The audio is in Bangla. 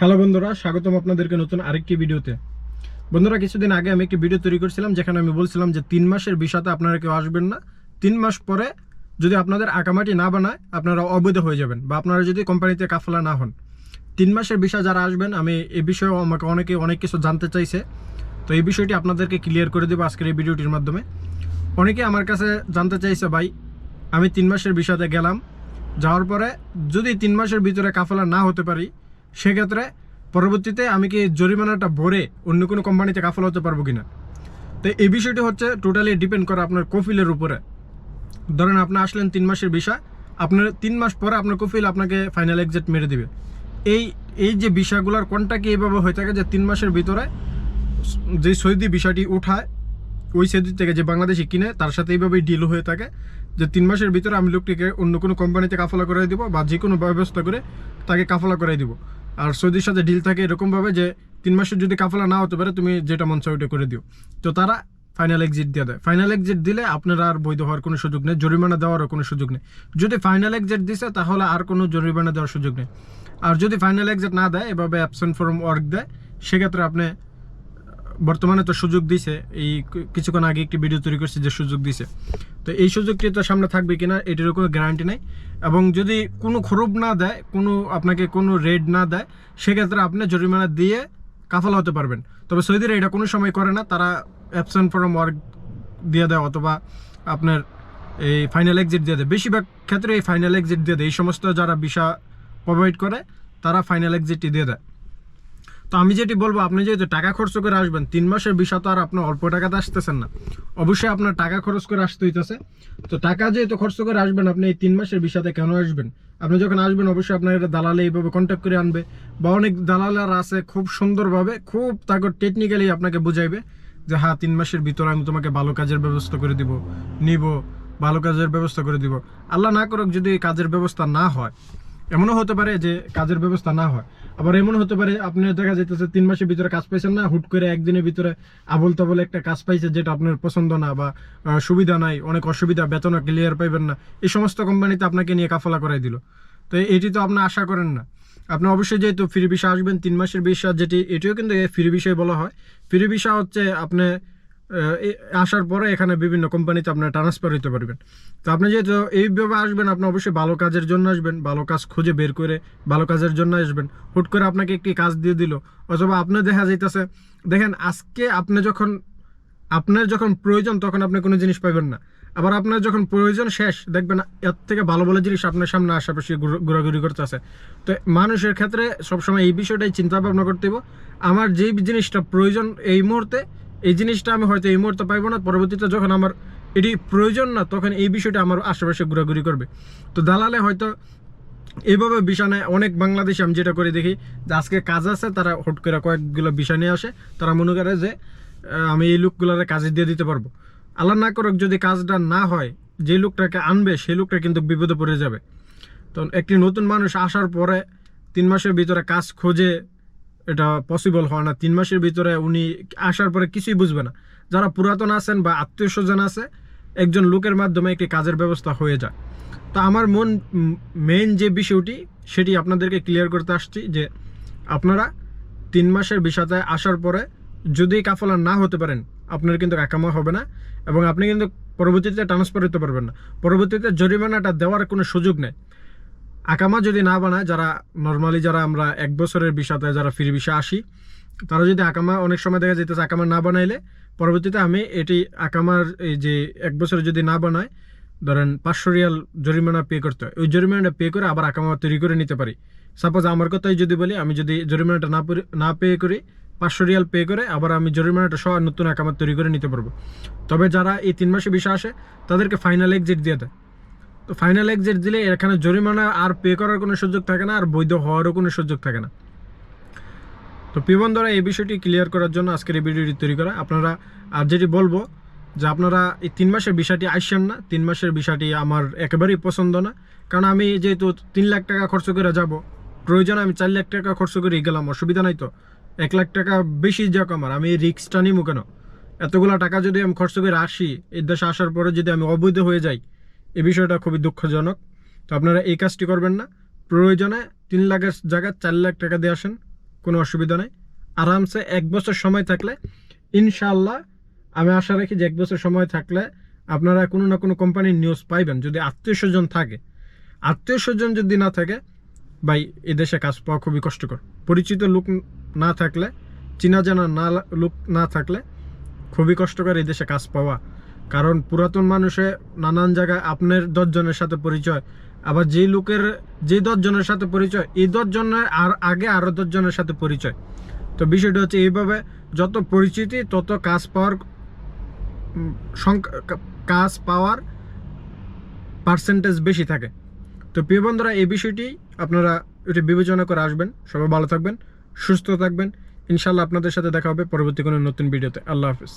হ্যালো বন্ধুরা, স্বাগতম আপনাদেরকে নতুন আরেকটি ভিডিওতে। বন্ধুরা, কিছুদিন আগে আমি একটি ভিডিও তৈরি করেছিলাম, যেখানে আমি বলছিলাম যে তিন মাসের বিষাতে আপনারা কেউ আসবেন না। তিন মাস পরে যদি আপনাদের আঁকামাটি না বানায়, আপনারা অবৈধ হয়ে যাবেন বা আপনারা যদি কোম্পানিতে কাফলা না হন। তিন মাসের বিষয় যারা আসবেন, আমি এই বিষয়েও আমাকে অনেকে অনেক কিছু জানতে চাইছে। তো এই বিষয়টি আপনাদেরকে ক্লিয়ার করে দেবো আজকের এই ভিডিওটির মাধ্যমে। অনেকে আমার কাছে জানতে চাইছে, ভাই, আমি তিন মাসের বিষয়তে গেলাম। যাওয়ার পরে যদি তিন মাসের ভিতরে কাফলা না হতে পারি সেক্ষেত্রে পরবর্তীতে আমি কি জরিমানাটা ভরে অন্য কোনো কোম্পানিতে কাফলা হতে পারব কিনা? তো এই বিষয়টি হচ্ছে টোটালি ডিপেন্ড করে আপনার কফিলের উপরে। ধরেন আপনি আসলেন তিন মাসের বিষয় আপনার তিন মাস পরে আপনার কফিল আপনাকে ফাইনাল এক্সিট মেরে দিবে। এই এই যে বিষয়গুলোর কোনটা কি এইভাবে হয়ে থাকে যে তিন মাসের ভিতরে যে সৌদি বিষয়টি উঠায়, ওই সৌদি থেকে যে বাংলাদেশি কিনে, তার সাথে এইভাবেই ডিল হয়ে থাকে যে তিন মাসের ভিতরে আমি লোকটিকে অন্য কোনো কোম্পানিতে কাফলা করে দিব বা যে কোনো ব্যবস্থা করে তাকে কাফলা করে দিব। আর সৌদির সাথে ডিল থাকে এরকমভাবে যে তিন মাসের যদি কাফলা না হতে পারে, তুমি যেটা মন চাও ওইটা করে দিও। তো তারা ফাইনাল এক্সিট দিয়ে দেয়। ফাইনাল এক্সিট দিলে আপনারা আর বৈধ হওয়ার কোনো সুযোগ নেই, জরিমানা দেওয়ারও কোনো সুযোগ নেই। যদি ফাইনাল এক্সিট দিছে, তাহলে আর কোনো জরিমানা দেওয়ার সুযোগ নেই। আর যদি ফাইনাল এক্সিট না দেয়, এভাবে অ্যাবসেন্ট ফর্ম ওয়ার্ক দেয়, সেক্ষেত্রে আপনি বর্তমানে তো সুযোগ দিছে। এই কিছুক্ষণ আগে একটি ভিডিও তৈরি করছি যে সুযোগ দিছে। তো এই সুযোগটি তো সামনে থাকবে কিনা, এটিরও কোনো গ্যারান্টি নেই। এবং যদি কোনো খরুব না দেয়, কোনো আপনাকে কোনো রেড না দেয়, সেক্ষেত্রে আপনি জরিমানা দিয়ে কাফালা হতে পারবেন। তবে সৌদিরা এটা কোনো সময় করে না, তারা অ্যাবসেন্ট ফর্ম ওয়ার্ক দিয়ে দেয় অথবা আপনার এই ফাইনাল এক্সিট দিয়ে দেয়। বেশিরভাগ ক্ষেত্রে এই ফাইনাল এক্সিট দিয়ে দেয়। এই সমস্ত যারা ভিসা প্রোভাইড করে, তারা ফাইনাল এক্সিটটি দিয়ে দেয়। তো আমি যেটি বলব, আপনি যেহেতু টাকা খরচ করে আসবেন, তিন মাসের বিষয় তো আর আপনার অল্প টাকাতে আসতেছেন না। অবশ্যই আপনার টাকা খরচ করে আসতে হইতেছে। তো টাকা যেহেতু খরচ করে আসবেন, আপনি এই তিন মাসের বিষয়তে কেন আসবেন? আপনি যখন আসবেন, অবশ্যই আপনার এটা দালালে এইভাবে কন্ট্যাক্ট করে আনবে বা অনেক দালালার আছে খুব সুন্দরভাবে, খুব তাকে টেকনিক্যালি আপনাকে বুঝাইবে যে হ্যাঁ তিন মাসের ভিতরে আমি তোমাকে ভালো কাজের ব্যবস্থা করে দিব, নিব, ভালো কাজের ব্যবস্থা করে দিব। আল্লাহ না করুক যদি কাজের ব্যবস্থা না হয় এমনও হতে পারে যে কাজের ব্যবস্থা না হয়। আবার এমন হতে পারে, আপনি দেখা যাইতেছে তিন মাসের ভিতরে কাজ পাইছেন না, হুট করে একদিনের ভিতরে আবল তাবল একটা কাজ পাইছে যেটা আপনার পছন্দ না বা সুবিধা নাই, অনেক অসুবিধা, বেতন ক্লিয়ার পাইবেন না, এই সমস্ত কোম্পানিতে আপনাকে নিয়ে কাফলা করাই দিল। তো এটি তো আপনি আশা করেন না। আপনি অবশ্যই যেহেতু ফ্রি ভিসা আসবেন, তিন মাসের ভিসা যেটি, এটিও কিন্তু ফ্রি বিষয় বলা হয়। ফ্রি ভিসা হচ্ছে আপনি আসার পরে এখানে বিভিন্ন কোম্পানিতে আপনার ট্রান্সফার হইতে পারবেন। তো আপনি যেহেতু এইভাবে আসবেন, আপনি অবশ্যই ভালো কাজের জন্য আসবেন, ভালো কাজ খুঁজে বের করে ভালো কাজের জন্য আসবেন। হুট করে আপনাকে একটি কাজ দিয়ে দিল, অথবা আপনি দেখা যাইতেছে, দেখেন আজকে আপনি যখন, আপনার যখন প্রয়োজন তখন আপনি কোনো জিনিস পাবেন না। আবার আপনার যখন প্রয়োজন শেষ, দেখবেন এর থেকে ভালো ভালো জিনিস আপনার সামনে আশেপাশে ঘোরাঘুরি করতে আছে তো মানুষের ক্ষেত্রে সবসময় এই বিষয়টাই চিন্তা ভাবনা করতে হবে আমার যেই জিনিসটা প্রয়োজন এই মুহূর্তে এই জিনিসটা আমি হয়তো এই মুহূর্তে পাইবো না, পরবর্তীতে যখন আমার এটি প্রয়োজন না, তখন এই বিষয়টা আমার আশেপাশে ঘোরাঘুরি করবে। তো দালালে হয়তো এইভাবে বিষয় নেয়, অনেক বাংলাদেশে আমি যেটা করে দেখি, যে আজকে কাজ আছে, তারা হুট করে কয়েকগুলো বিষয় নিয়ে আসে, তারা মনে করে যে আমি এই লোকগুলোরে কাজে দিয়ে দিতে পারব। আল্লাহ না করুক যদি কাজটা না হয়, যে লোকটাকে আনবে, সেই লোকটা কিন্তু বিপদে পড়ে যাবে। তো একটি নতুন মানুষ আসার পরে তিন মাসের ভিতরে কাজ খোঁজে এটা পসিবল হয় না। তিন মাসের ভিতরে উনি আসার পরে কিছুই বুঝবে না। যারা পুরাতন আছেন বা আত্মীয় স্বজন আছে, একজন লোকের মাধ্যমে একটি কাজের ব্যবস্থা হয়ে যায়। তো আমার মন মেন যে বিষয়টি, সেটি আপনাদেরকে ক্লিয়ার করতে আসছি যে আপনারা তিন মাসের বিষয়তে আসার পরে যদি কাফলা না হতে পারেন, আপনার কিন্তু একামা হবে না এবং আপনি কিন্তু পরবর্তীতে ট্রান্সফার হতে পারবেন না। পরবর্তীতে জরিমানাটা দেওয়ার কোনো সুযোগ নেই। আকামা যদি না বানায়, যারা নর্মালি যারা আমরা এক বছরের বিষয়তে যারা ফ্রি বিষয় আসি, তারা যদি আকামা অনেক সময় দেখা যেতেছে আকামা না বানাইলে, পরবর্তীতে আমি এটি আকামার এই যে এক বছরে যদি না বানায়, ধরেন পাঁচশো রিয়াল জরিমানা পে করতে হয়, ওই জরিমানাটা পে করে আবার আকামা তৈরি করে নিতে পারি। সাপোজ আমার কথাই যদি বলি, আমি যদি জরিমানাটা না না পে করি, পাঁচশো রিয়াল পে করে আবার আমি জরিমানাটা সহ নতুন আকামা তৈরি করে নিতে পারব। তবে যারা এই তিন মাসে বিষয় আসে, তাদেরকে ফাইনাল এক্সিট দিয়ে দেয়। তো ফাইনাল এক্সিট দিলে এখানে জরিমানা আর পে করার কোনো সুযোগ থাকে না, আর বৈধ হওয়ারও কোনো সুযোগ থাকে না। তো পিবন দ্বারা এই বিষয়টি ক্লিয়ার করার জন্য আজকের এই ভিডিওটি তৈরি করা। আপনারা, আর যেটি বলব, যে আপনারা এই তিন মাসের বিষয়টি আসছেন না, তিন মাসের বিষয়টি আমার একেবারেই পছন্দ না। কারণ আমি যেহেতু তিন লাখ টাকা খরচ করে যাব, প্রয়োজন আমি চার লাখ টাকা খরচ করে গেলাম, অসুবিধা নাই তো। এক লাখ টাকা বেশি যাক আমার, আমি রিক্সটা নিবো কেন? এতগুলো টাকা যদি আমি খরচ করে আসি, এই দেশে আসার পরে যদি আমি অবৈধ হয়ে যাই এই বিষয়টা খুবই দুঃখজনক। তো আপনারা এই কাজটি করবেন না। প্রয়োজনে তিন লাখের জায়গায় চার লাখ টাকা দিয়ে আসেন, কোনো অসুবিধা নেই। আরামসে এক বছর সময় থাকলে ইনশাল্লাহ আমি আশা রাখি যে এক বছর সময় থাকলে আপনারা কোনো না কোনো কোম্পানির নিউজ পাইবেন। যদি আত্মীয় স্বজন থাকে, আত্মীয় স্বজন যদি না থাকে, ভাই এদেশে কাজ পাওয়া খুবই কষ্টকর। পরিচিত লোক না থাকলে, চেনা জানা না লোক না থাকলে, খুবই কষ্টকর এদেশে কাজ পাওয়া। কারণ পুরাতন মানুষে নানান জায়গায় আপনার দশজনের সাথে পরিচয়, আবার যেই লোকের, যে দশজনের সাথে পরিচয়, এই দশজনের আর আগে আরও দশজনের সাথে পরিচয়। তো বিষয়টা হচ্ছে এইভাবে, যত পরিচিতি, তত কাজ পাওয়ার কাজ পাওয়ার পার্সেন্টেজ বেশি থাকে। তো প্রিয় বন্ধুরা, এই বিষয়টি আপনারা এটি বিবেচনা করে আসবেন। সবাই ভালো থাকবেন, সুস্থ থাকবেন। ইনশাল্লাহ আপনাদের সাথে দেখা হবে পরবর্তী কোনো নতুন ভিডিওতে। আল্লাহ হাফিজ।